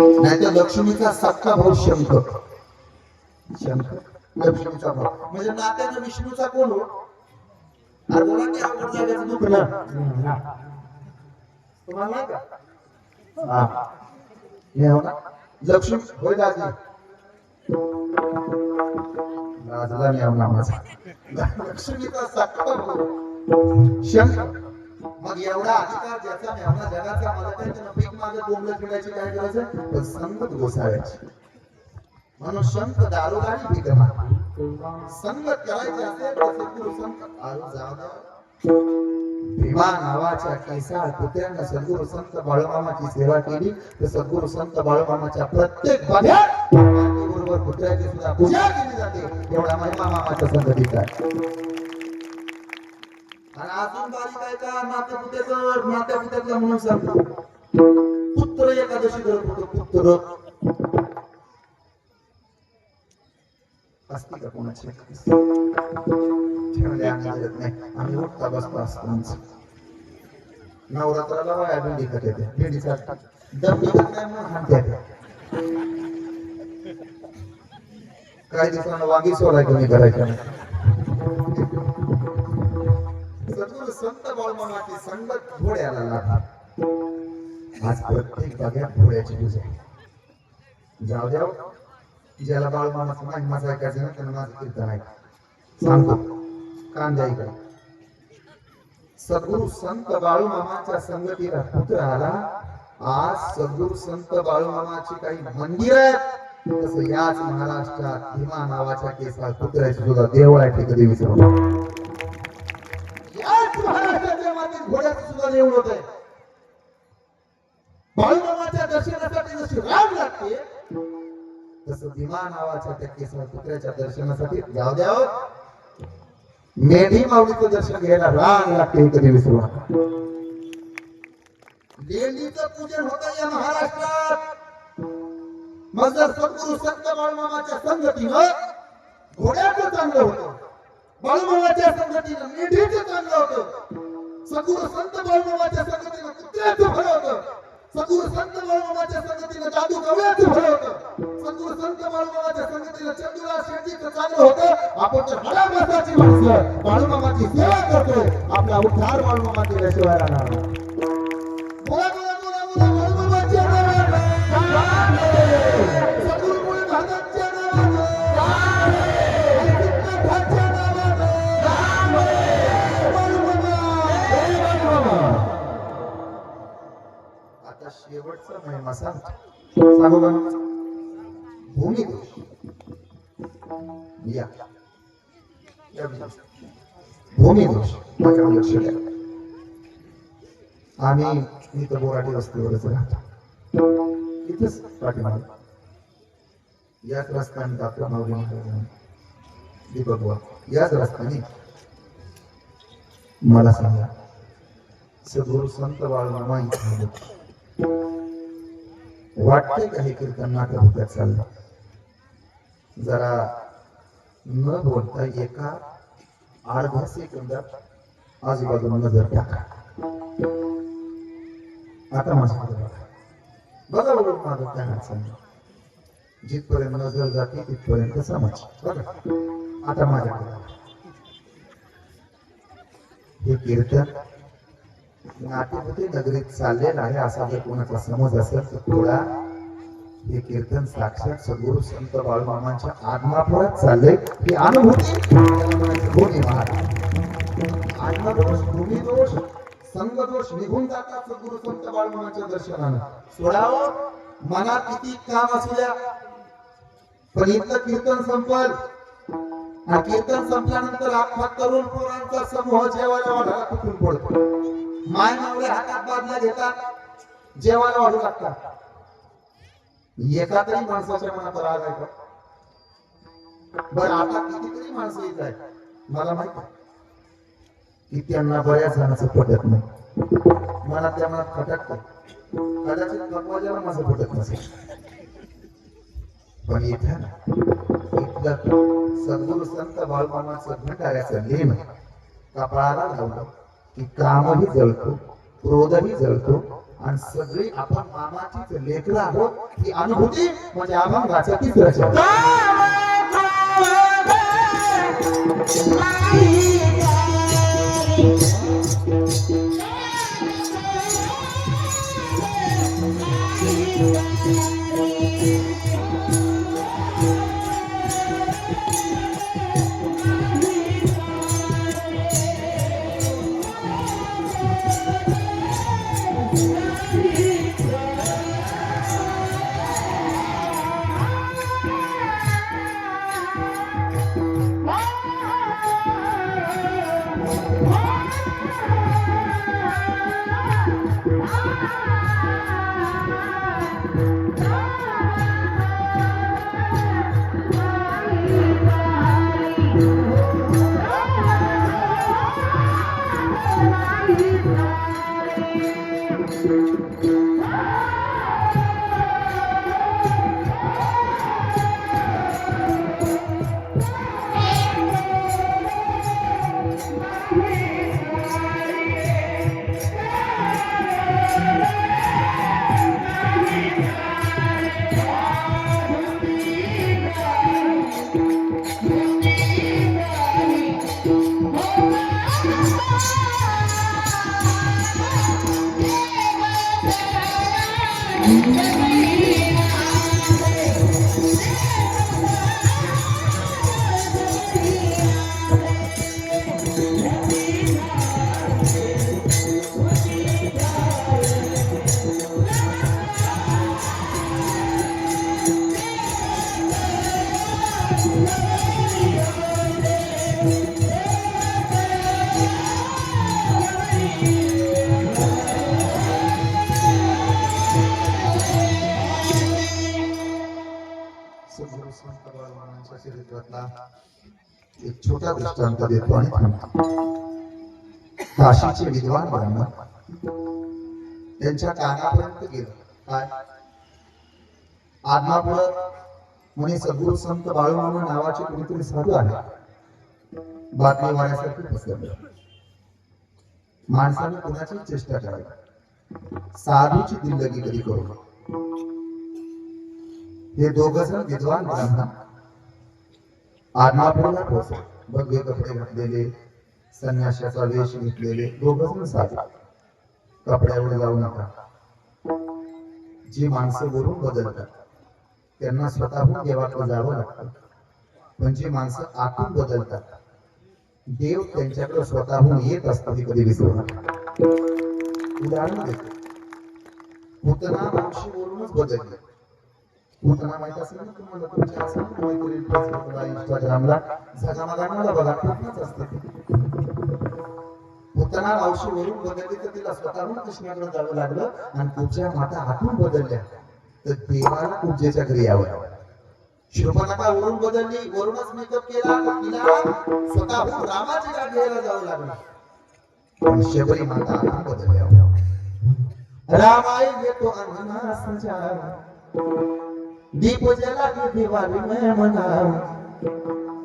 नाही तर लक्ष्मीचा सक्का भाऊ शंख शंख लक्ष्मीचा भाऊ. म्हणजे नात्यानं विष्णूचा कोण हो? अरे बोला की अवघड जागेचं दुःख ना तुम्हाला नाही का? हा. हे हो ना? लक्ष्मी. होय दादी. लाजला नाही लक्ष्मीचा सक्का भाऊ. शंख मग एवढा अधिकार ज्याचा मेवना जगाचा मला काय त्यानं पीक माझं बोंबलं फिरायची काय करायचं? तर संगत घोसाळायची. म्हणून शंख दारोदारी पीक संगत करायची असेल तर सद्गुरु संत आरो जाधव भीमा नावाच्या कैसाळ पुत्र्यानं सद्गुरु संत बाळूमामाची सेवा केली. तर सद्गुरु संत बाळूमामाच्या प्रत्येक बघ्यात बरोबर पुत्र्याची सुद्धा पूजा केली जाते. एवढा महिमा मामाचा संगतीचा. आहे. आणि अजून बारीक आहे का माता पुत्याचं माता पुत्याचं म्हणून सांगतो पुत्र एकादशी करत होतो पुत्र. असते का कोणाची ठेवले आम्ही नाही. आम्ही उठता बसतो असतो आमचं. नवरात्राला वाया भेंडी खात येते भेंडीचा दम निघत नाही म्हणून हाणते काही दिवसांना वांगी सोलाय कमी करायचं. नाही संत बाळमानाची संगत घोड्याला लागतात. आज प्रत्येक जाग्यात घोड्याची पूजा आहे. जाऊ द्या हो. ज्याला बाळमामाचं नाही माझं ऐकायचं ना त्यांना माझं कीर्तन ऐक सांगतो कांद्या इकडे. सद्गुरु संत बाळूमामाच्या संगतीला पुत्र आला. आज सद्गुरु संत बाळूमामाची काही मंदिर आहेत. तसं याच महाराष्ट्रात भीमा नावाच्या केसात पुत्राची सुद्धा देवळ आहे ते कधी विसरू घोड्याचं सुद्धा होत आहे बाळूमामाच्या दर्शनासाठी जशी राग लागते तसं भीमा नावाच्या त्या केसर पुत्राच्या दर्शनासाठी जाऊ द्या हो. मेढी माऊलीचं दर्शन घ्यायला राग लागते कधी विसरू नका. लेंडीचं पूजन होत या महाराष्ट्रात. मग जर सद्गुरु संत बाळूमामाच्या संगतीनं घोड्याचं चांगलं होतं बाळूमामाच्या संगतीनं मेढीचं चांगलं होतं सगुर संत बाळूमामाच्या संगतीनं कुत्र्याचं भलं होतं. सगुर संत बाळूमामाच्या संगतीनं जादू कवळ्याचं भलं होतं. सगुर संत बाळूमामाच्या संगतीनं चंदुरा शेतीचं चांगलं होतं. आपण तर हडाबसाची माणसं. बाळूमामाची सेवा करतोय. आपला उद्धार बाळूमामा केल्याशिवाय राहणार शेवटचा महिमा सांगतो सांगू का भूमी या. भूमी. लक्ष द्या आम्ही इथं बोराटी वस्तीवरच राहतो. इथेच पाठीमागे. याच रस्त्याने आपला माऊली दीपक बुवा याच रस्त्याने. मला सांगा. सद्गुरु संत बाळमामा इथे वाटते का हे कीर्तन नाटक चाललं? जरा न बोलता एका अर्ध्या सेकंदात आजूबाजूला नजर टाका. आता माझ्याकडे बघा. बघा बघा माझं काय अडचण जिथपर्यंत नजर जाते तिथपर्यंत समज. बघा. आता माझ्याकडे हे कीर्तन नाटेपुते नगरीत चाललेलं आहे असा जर कोणाचा समज असेल तर थोडा हे कीर्तन साक्षात सद्गुरु संत बाळूमामांच्या आत्मापुरात चालले ही अनुभूती त्याला महाराज. आत्मदोष भूमिदोष संगदोष निघून जातात सद्गुरु संत बाळूमामाच्या दर्शनानं. सोडावं मनात किती काम असू द्या. पण इथलं कीर्तन संपल. कीर्तन संपल्यानंतर आत्मा तरुण पोरांचा समूह जेवायला वाढायला कुठून पडतो? माय मावळे हातात बादला घेतात जेवायला वाढू लागतात. एका तरी माणसाच्या मनात राग आहे का? बरं आता कितीतरी माणसं येत आहेत. मला माहीत आहे की त्यांना बऱ्याच जणांचं पटत नाही. मला त्या मनात खटकत कदाचित भगवाजाला माझं पटत नसेल. पण इथं इथलं सद्गुरु संत बाळमामाचं भंडाऱ्याचं लेणं कपाळाला लावलं. की कामही जळतो क्रोधही जळतो आणि सगळी आपण मामाचीच लेकर आहोत ही अनुभूती म्हणजे अभंगाचा तिसरं चरण देतो आणि थांबतो काशीचे विद्वान ब्राह्मण त्यांच्या कानापर्यंत गेलं. काय? आदमापुरात म्हणे सद्गुरु संत बाळूमामा नावाचे कुणीतरी साधू आहे. बातमी वाण्यासाठी पसरलं. माणसाने कुणाची चेष्टा करावी साधूची दिल्लगी कधी करू हे दोघ जण विद्वान ब्राह्मण. आदमापूरला पोहोचले. भगवे कपडे म्हटलेले संन्याशाचा वेश घेतलेले दोघं जण कपड्यावर जाऊ नका. जी माणसं वरून बदलतात त्यांना स्वतःहून देवाकडे जावं लागतं. पण जी माणसं आतून बदलतात देव त्यांच्याकडे स्वतःहून येत असतात हे कधी विसरू नका. उदाहरण देतो. पुतना मावशीवरूनच बदलले. तुम्हाला माहीत असेल ना तुम्हाला तुमच्या असेल कोणीतरी मैत्रीण फेसबुकला इंस्टाग्रामला झगामगानाला बघा पूर्णच असते पुतना मावशीवरून बदलली तर तिला स्वतःहून कृष्णाकडे जावं लागलं आणि तुमच्या माता हातून बदलल्या. तर देवाला पूजेच्या घरी यावं लागलं. वरून बदलली? वरूनच मेकअप केला तिला स्वतःहून रामाच्या गाठ घ्यायला जावं लागलं. पण शबरी माता हातून बदलल्या. रामाई घेतो अंगना दीप जला के दिवाली में मनाओ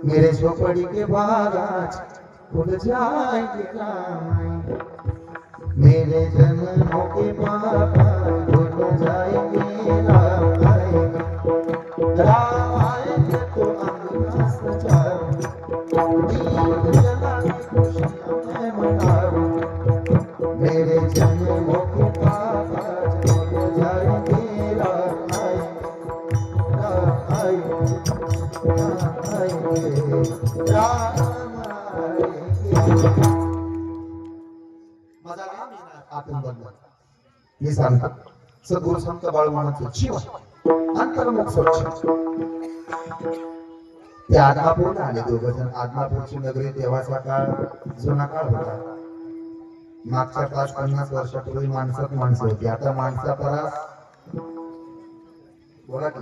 मेरे झोपड़ी के बाद आज खुल जाएँगे राम मेरे जन्मों के बाद खुल जाएँगे राम तो जला मेरे माझा नाम आपण बंद. मी सांगतो सद्गुरु संत बाळूमानाचं जीवन अंतर्मुख स्वच्छ. ते आदमापूरला आले दोघ जण आदमापूरची नगरी देवाचा काळ जुना काळ होता. मागच्या पाच पन्नास वर्षापूर्वी माणसात माणसं होती. आता माणसा परास बोला की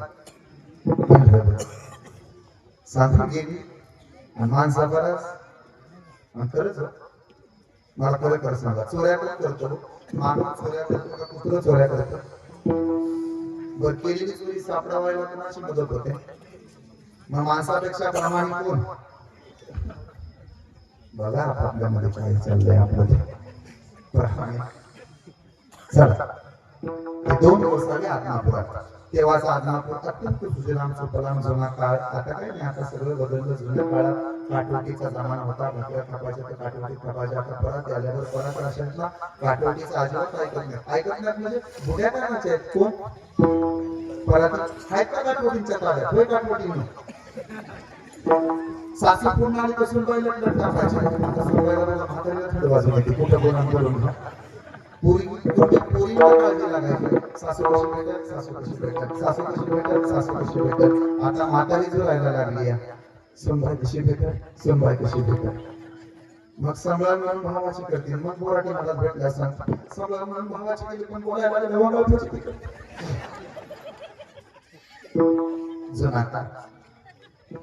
सांगून गेली हनुमान माणसा खरंच हो. मला खरं खरं सांगा चोऱ्या पण करतो. मानव चोऱ्या करतो का कुत्र चोऱ्या करतो. बर केलेली चोरी सापडावायला कोणाची मदत होते? मग माणसापेक्षा प्रामाणिक कोण? बघा आपल्यामध्ये काय चाललंय आपलं. ते. प्रामाणिक. चला. दोन दिवस झाले आदमापुरात तेव्हा आदमापूर अत्यंत सुजलाम सुफलाम जुना काळ. आता काय नाही आता सगळं बदललं जुन्या काळात काटवटीचा जमाना होता. भाकऱ्या खपायच्या तर काटवटी खपायच्या आता परत आल्यावर परत राशांना काटवटीचा अजिबात ऐकत नाही. ऐकत नाही म्हणजे बुड्या काय आहेत कोण? परत आहेत का काटवटींच्या ताब्यात? होय काटवटी म्हणून. सासू पूर्ण आणि कसून बैल टाकायचे आता सगळ्याला बैल म्हातारीला थंड वाजून येते कुठं कोण आंदोलन पुरी कुठे पुरीला काळजी लागायची. सासू कशी भेटत सासू कशी भेटत सासू कशी भेटत सासू कशी भेटत. आता माताही जो राहायला लागली आहे कशी भेटत संभाय कशी भेटत मग सांभाळ म्हणून भावाची करतील. मग बोराटी मला भेटला सांग. सांभाळ म्हणून भावाची केली पण बोलायला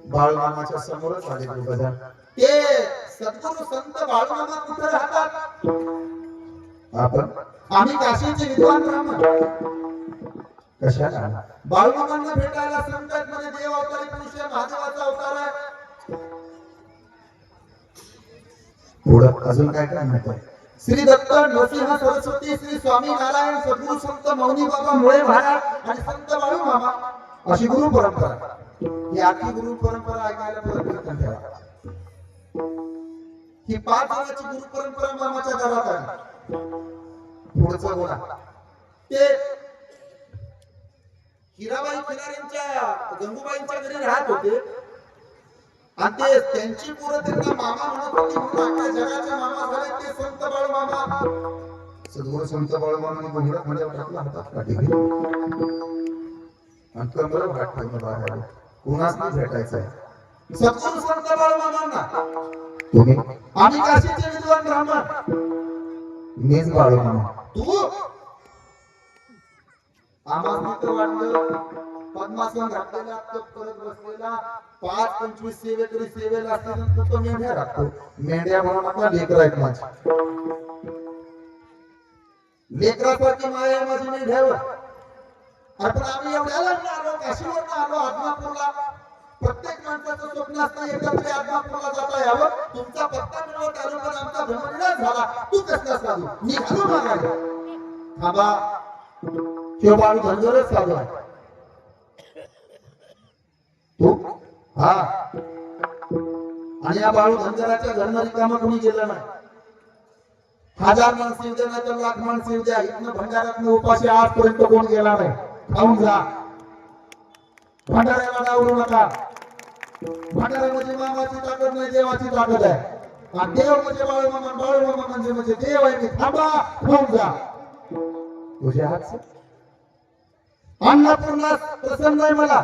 बाळमामाच्या समोरच आले ते बदल ते सद्गुरु संत बाळमामा कुठे राहतात? आपण आम्ही काशीचे विद्वान ब्राह्मण. कशाला? बाळमामांना भेटायला संकटमध्ये देव अवतारी पुरुष आहे महादेवाचा अवतार आहे. पुढं अजून काय काय आहे श्री दत्त नरसिंह सरस्वती श्री स्वामी नारायण सद्गुरू संत मौनी बाबा मुळे महाराज आणि संत बाळू मामा अशी गुरु परंपरा. ही आखी गुरु परंपरा ऐकायला परत ठेवा. ही पाच जणांची गुरु परंपरा मामाच्या घरात आली पुढचा बोला. ते हिराबाई खिलारींच्या गंगूबाईंच्या घरी राहत होते. आणि ते त्यांची पोरं त्यांना मामा म्हणत होती म्हणून आपल्या जगाचे मामा झाले ते संत बाळ मामा. सद्गुरु संत बाळ मामा घुंगडत म्हणजे टाकला हातात काठी आणि कमर वाट ठेवून बाहेर आले. नाही भेटायचं आहे? सद्गुरु संत बाळ मामांना. तुम्ही आम्ही काशीचे विद्वान ब्राह्मण. मीच बाळू मामा तू? आम्हाला मित्र वाटलं पद्मासन घातलेला तप बसलेला पाच पंचवीस सेवे तरी सेवेला असताना तो मेंढ्या राखतो. मेंढ्या म्हणून आपला लेकर आहेत माझी. लेकरासारखी माया माझी मेंढ्यावर. आपण आम्ही एवढ्याला आलो काशीवर आलो आदमापूरला. प्रत्येक माणसाचं स्वप्न असतं एकदा तरी आदमापूरला जाता यावं. तुमचा पत्ता मिळवत आलो आमचा भ्रमविनाश झाला. तू कसला साधू निघालो मागायला थांबा. किंवा बाळू धनगरच साधू आहे तू? हा. आणि या बाळू धनगराच्या घरनं रिकामं कोणी गेलं नाही. हजार माणसं येऊ द्या नाही तर लाख माणसं येऊ द्या इथनं भंडाऱ्यातनं उपाशी आजपर्यंत कोण गेला नाही. खाऊन जा. भंडाऱ्याला डावरू नका. भंडाऱ्यामध्ये मामाची ताकद नाही देवाची ताकद आहे. देव म्हणजे बाळ मामा बाळ मामा म्हणजे म्हणजे देव आहे मी थांबा होऊन जा. तुझ्या हात अन्नपूर्णा प्रसन्न आहे मला.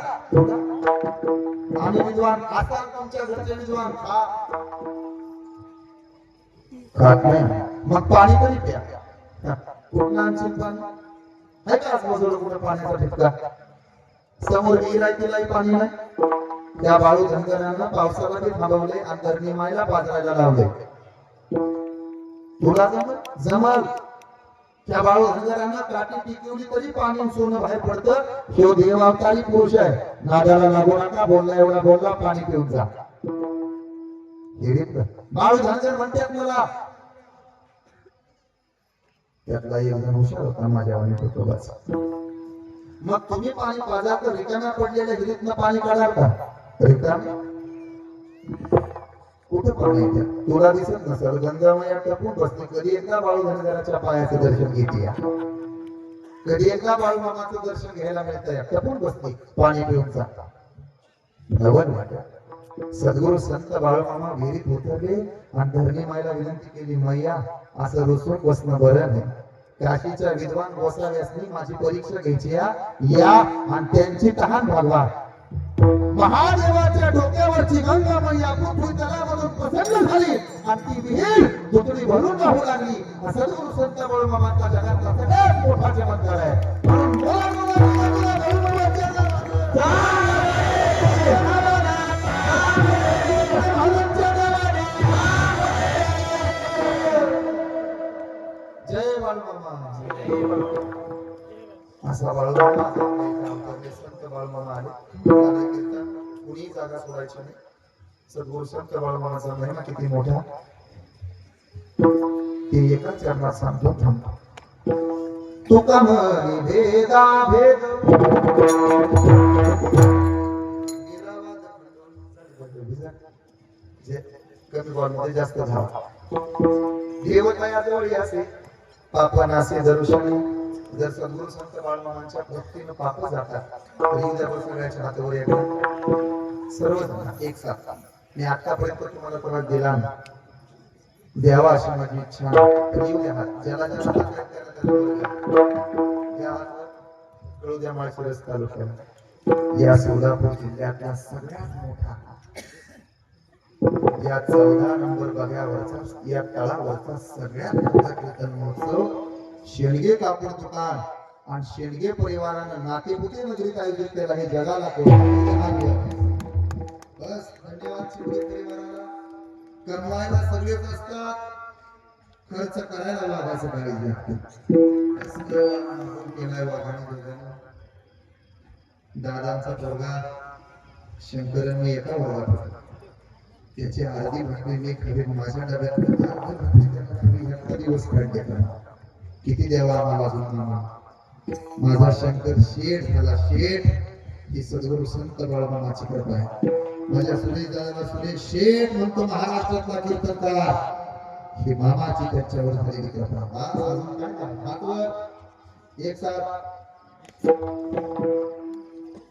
आम्ही विद्वान असाल तुमच्या घरचे विद्वान. खात नाही. मग पाणी तरी प्या. पूर्णांची पण. आहे का आजूबाजूला कुठे पाण्याचा ठिपका? समोर विहीर तिलाही पाणी नाही. त्या बाळू धनगरांना पावसामध्ये थांबवले आणि धरणीमाईला पाजरायला लावले. तुला जमल? जमल. त्या बाळू धनगरांना काठी टिकवली तरी पाणी सोनं बाहेर पडतं. हे देव अवतारी पुरुष आहे. नादाला लागू नका बोलला एवढा बोलला पाणी पिऊन जा. बाळू धनगर म्हणतात मला. त्यातला एक जण हुशार होता माझ्या वाणी होतो मग तुम्ही पाणी पाजा तर रिकाम्या पडलेल्या हिरीतनं पाणी काढा का कुठं पाणी तुला दिसत नसेल. गंगामया टपून बसते कधी एकदा बाळू धनगराच्या पायाचं दर्शन घेते कधी एकदा बाळू मामाचं दर्शन घ्यायला मिळतं या. टपून बसते पाणी पिऊन जाता. नवन वाटत सद्गुरु संत बाळूमामा विहिरीत उतरले आणि धरणी मायला विनंती केली मैया असं रुसून बसणं बरं नाही. काशीच्या विद्वान गोसाव्यासनी माझी परीक्षा घ्यायची या. आणि त्यांची तहान भागवा महादेवाच्या डोक्यावरची गंगा मैया पृथ्वी तलामधून प्रसन्न झाली. आणि ती विहीर दुतडी भरून वाहू लागली. असं गुरु संत बाळूमामाचा जगातला सगळ्यात मोठा चमत्कार आहे. म्हणून बोला, बोला, बोला, बोला, जय बाळूमामा. असा बाळूमामा अवतारले संत बाळूमामा आले. कुणीही जागा सोडायची नाही. सद्गुरु संत बाळूमामाचा महिमा किती मोठा. ते एका चरणात सांगतो थांबतो तुका म्हणी भेदा भेद. जे कमी बॉलमध्ये जास्त धाव. देवता जवळ असे पापा नासे दर्शन जर सद्गुरु संत बाळमामांच्या भक्तीनं पाप जातात तर जर सगळ्याच्या हातावर येतात सर्व एक साथ मी आतापर्यंत तुम्हाला त्रास दिला नाही. द्यावा अशी माझी इच्छा जीव द्या हात. ज्याला ज्याला हात द्या. माळशिरस तालुक्याला. या सोलापूर जिल्ह्यातला सगळ्यात मोठा या चौदा नंबर बघ्यावरचा या तळावरचा सगळ्यात मोठा कीर्तन महोत्सव शेणगे कापड दुकान आणि शेणगे परिवारानं नातेपुते नगरीत आयोजित केला हे जगाला बस धन्यवाद शेणगे परिवाराला. कमवायला सगळेच असतात. खर्च करायला वागायचं पाहिजे असं केलाय वाघाने दादांचा पोरगा शंकरन मी एका वर्गात होता. त्याची अर्धी भाकरी मी खरी माझ्या डब्यात अर्धी दिवस काढले का किती देवा मला अजून माझा शंकर शेठ झाला शेठ ही सद्गुरु संत बाळमामाची कृपा आहे. माझ्या सुरेश दादाला सुरेश शेठ म्हणतो महाराष्ट्रातला कीर्तनकार. ही मामाची त्यांच्यावर झालेली कृपा. बस, अजून काय नाही. हातवर एक साथ.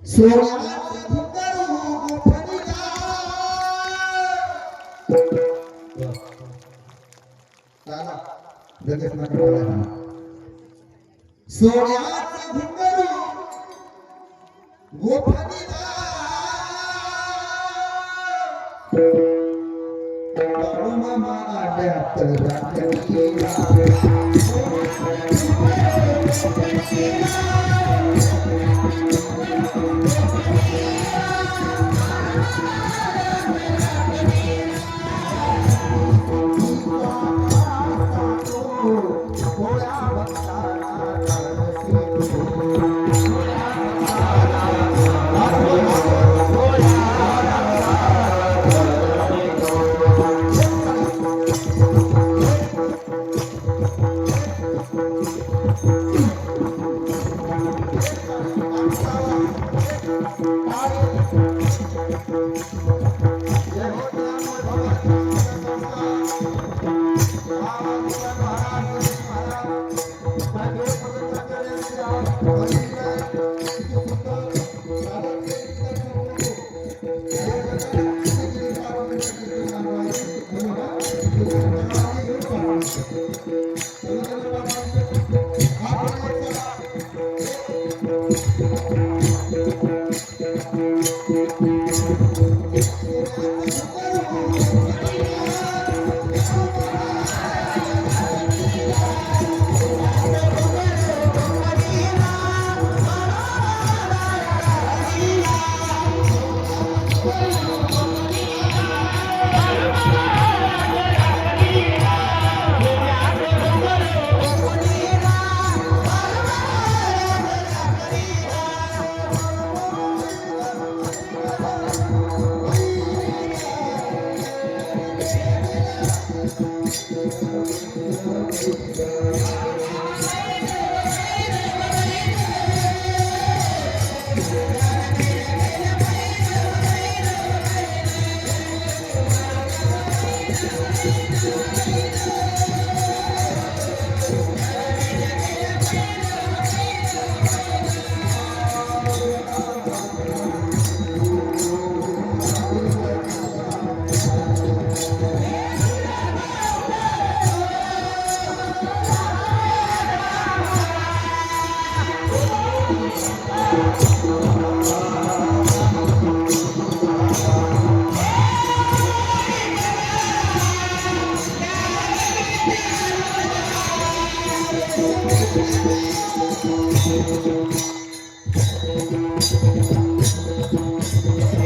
सोळा लगेच नका सोन्याचे घुंगरू गोठणीला. Balumama आड्यात 失礼します。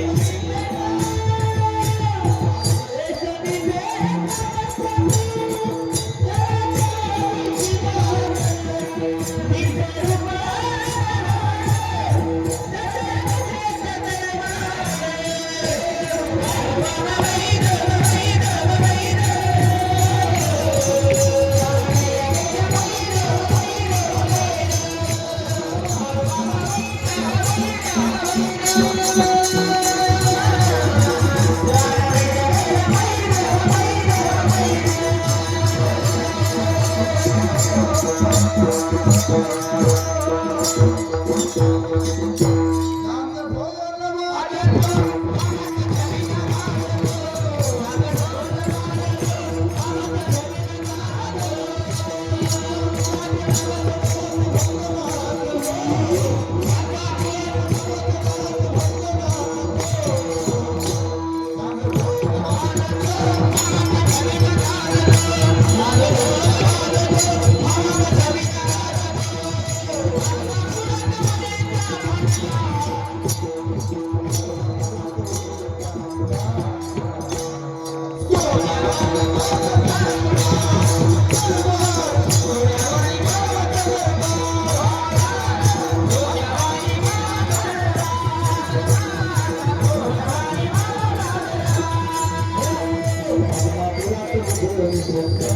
Thank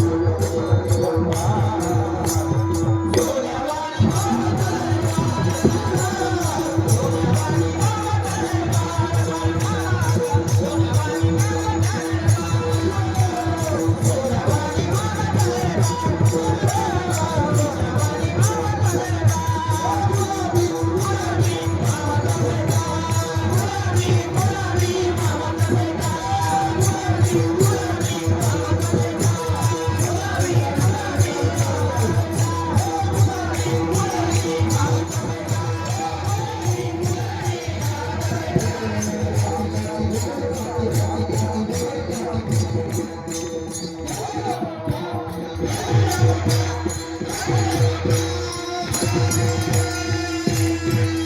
you. Thank you.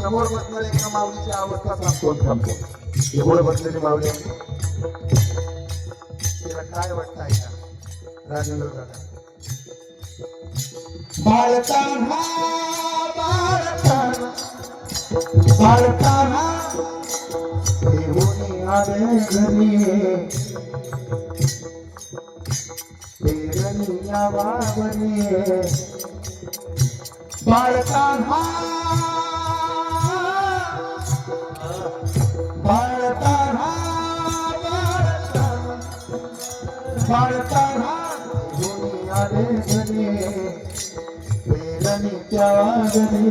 समोर बसलेल्या एका माऊलीची अवस्था सांगतो? थांबतो एवढं बसलेली माऊली. आहे. तिला काय वाटतं ऐका? राजेंद्र दादा. बाळकान्हा बाळकान्हा बाळकान्हा देवोनी आले घरी. पेरणी वावरी बाळकान्हा बाळकान्हा बाळकान्हा देवोनी आले घरी त्या घरी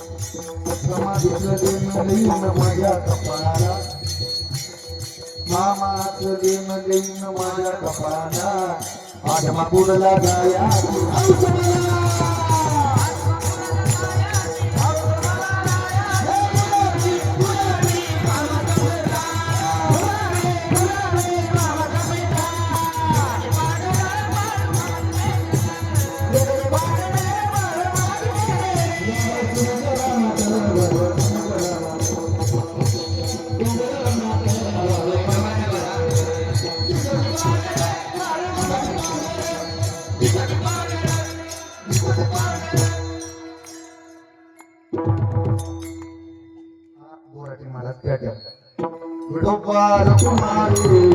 समाधीचं समाधीचं देणं देईन माझ्या कपाळाला मामाचं देणं देईन माझ्या कपाळाला आदमापूरला जाया. Kumari, Kumari.